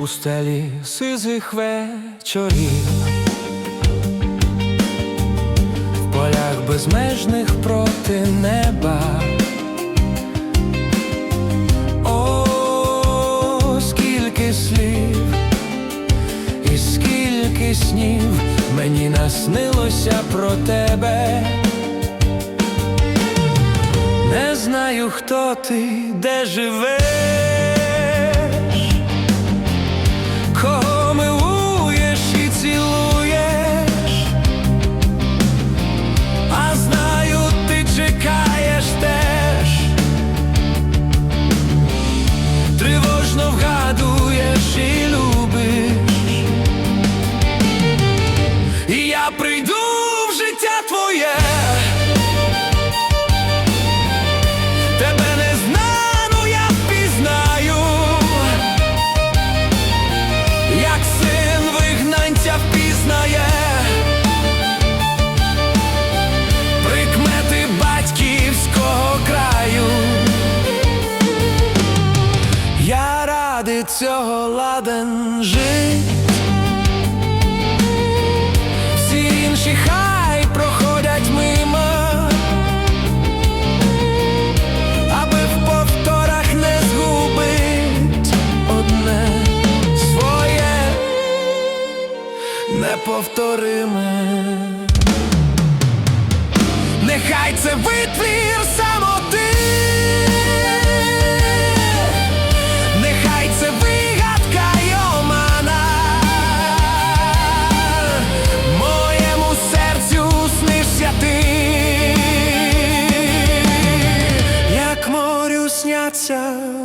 пустелі сизих вечорів, в полях безмежних проти неба. О, скільки слів і скільки снів мені наснилося про тебе. Не знаю, хто ти, де живеш, життя. Тебе не знану, я впізнаю, як син вигнанця впізнає, прикмети батьківського краю. Я ради цього ладен жить. неповторими нехай це витвір самоти, нехай це вигадка йомана, моєму серцю снишся ти, як морю сняться.